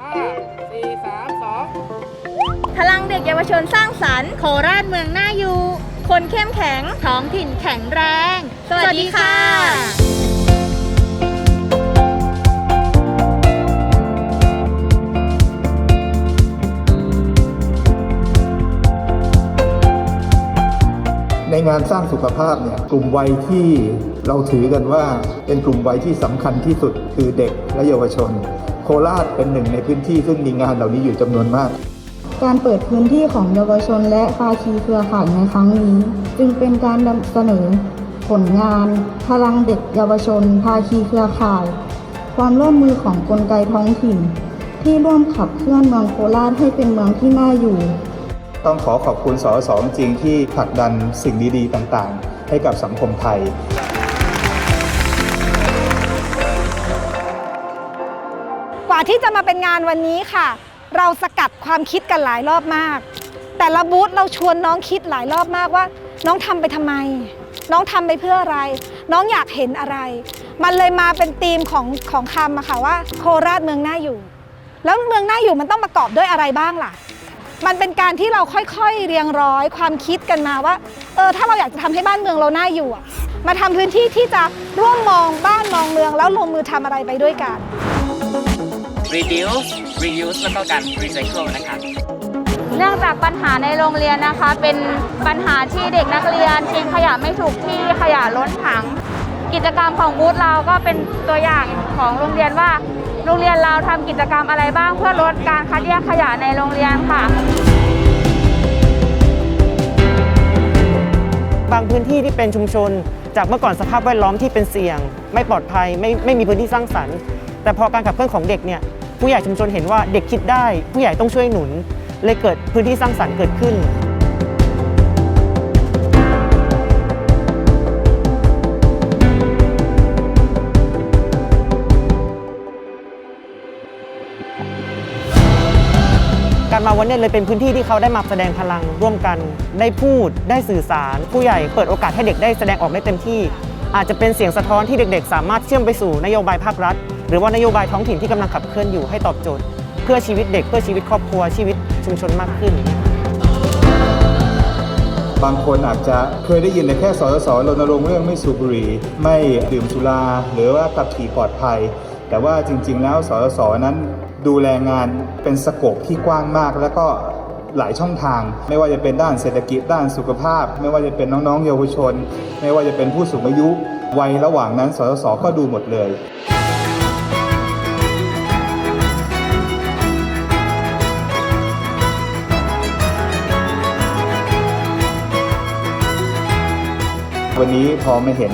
ห้าสี่สามสองพลังเด็กเยาวชนสร้างสรรค์ โคราชเมืองน่าอยู่ คนเข้มแข็งท้องถิ่นแข็งแรง สวัสดีค่ะในงานสร้างสุขภาพเนี่ยกลุ่มวัยที่เราถือกันว่าเป็นกลุ่มวัยที่สำคัญที่สุดคือเด็กและเยาวชน โคราชเป็นหนึ่งในพื้นที่ซึ่งมีงานเหล่านี้อยู่จำนวนมาก การเปิดพื้นที่ของเยาวชนและภาคีเครือข่ายในครั้งนี้ จึงเป็นการนำเสนอผลงาน พลังเด็กเยาวชน ภาคีเครือข่าย ความร่วมมือของกลไกท้องถิ่น ที่ร่วมขับเคลื่อนเมืองโคราชให้เป็นเมืองที่น่าอยู่ ต้องขอขอบคุณสสจริงที่ผลักดันสิ่งดีๆ ต่างๆ ให้กับสังคมไทย ที่จะมาเป็นงานวันนี้ค่ะ เราสกัดความคิดกันหลายรอบมาก แต่ละบูธเราชวนน้องคิดหลายรอบมากว่า น้องทำไปทำไม น้องทำไปเพื่ออะไร น้องอยากเห็นอะไร มันเลยมาเป็นธีมของของคำอะค่ะว่า โคราชเมืองน่าอยู่ แล้วเมืองน่าอยู่มันต้องประกอบด้วยอะไรบ้างล่ะมันเป็นการที่เราค่อยๆเรียงร้อยความคิดกันมาว่า เออถ้าเราอยากจะทำให้บ้านเมืองเราน่าอยู่มาทำพื้นที่ที่จะร่วมมองบ้านมองเมืองแล้วลงมือทำอะไรไปด้วยกัน reduce reuse แล้วก็การ recycle นะครับ เนื่องจากปัญหาในโรงเรียนนะคะ เป็นปัญหาที่เด็กนักเรียนทิ้งขยะไม่ถูกที่ขยะล้นถัง กิจกรรมของบูธเราก็เป็นตัวอย่างของโรงเรียนว่า โรงเรียนเราทำกิจกรรมอะไรบ้างเพื่อลดการคัดแยกขยะในโรงเรียนค่ะ บางพื้นที่ที่เป็นชุมชน จากเมื่อก่อนสภาพแวดล้อมที่เป็นเสี่ยง ไม่ปลอดภัยไม่ไม่มีพื้นที่สร้างสรรค์ แต่พอการขับเคลื่อนของเด็กเนี่ย ผู้ใหญ่ชุมชนเห็นว่าเด็กคิดได้ ผู้ใหญ่ต้องช่วยหนุน เลยเกิดพื้นที่สร้างสรรค์เกิดขึ้น การมาวันนี้เลยเป็นพื้นที่ที่เขาได้มาแสดงพลังร่วมกัน ได้พูดได้สื่อสาร ผู้ใหญ่เปิดโอกาสให้เด็กได้แสดงออกได้เต็มที่ อาจจะเป็นเสียงสะท้อนที่เด็กๆ สามารถเชื่อมไปสู่นโยบายภาครัฐ หรือว่านโยบายท้องถิ่นที่กำลังขับเคลื่อนอยู่ให้ตอบโจทย์ เพื่อชีวิตเด็กเพื่อชีวิตครอบครัวชีวิตชุมชนมากขึ้น บางคนอาจจะเคยได้ยินแต่แค่สสรณรงค์เรื่องไม่สูบบุหรี่ไม่ดื่มสุรา หรือว่าขับขี่ปลอดภัย แต่ว่าจริง ๆ แล้วสสนั้นดูแลงานเป็นสกปที่กว้างมาก แล้วก็หลายช่องทาง ไม่ว่าจะเป็นด้านเศรษฐกิจด้านสุขภาพ ไม่ว่าจะเป็นน้องๆเยาวชน ไม่ว่าจะเป็นผู้สูงอายุวัยระหว่างนั้นสสก็ดูหมดเลย วันนี้พอมาเห็น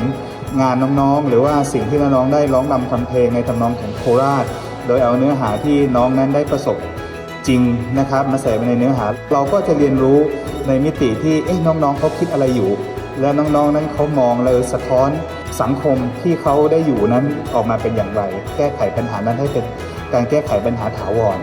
งานน้องๆ หรือว่าสิ่งที่น้องๆได้ร้องรำทำเพลงในทำนองของโคราช โดยเอาเนื้อหาที่น้องนั้นได้ประสบจริงนะครับ มาใส่ไปในเนื้อหา เราก็จะเรียนรู้ในมิติที่เอ๊ะน้องๆเขาคิดอะไรอยู่ และน้องๆนั้นเขามองเลยสะท้อนสังคมที่เขาได้อยู่นั้นออกมาเป็นอย่างไร แก้ไขปัญหานั้นให้เป็นการแก้ไขปัญหาถาวร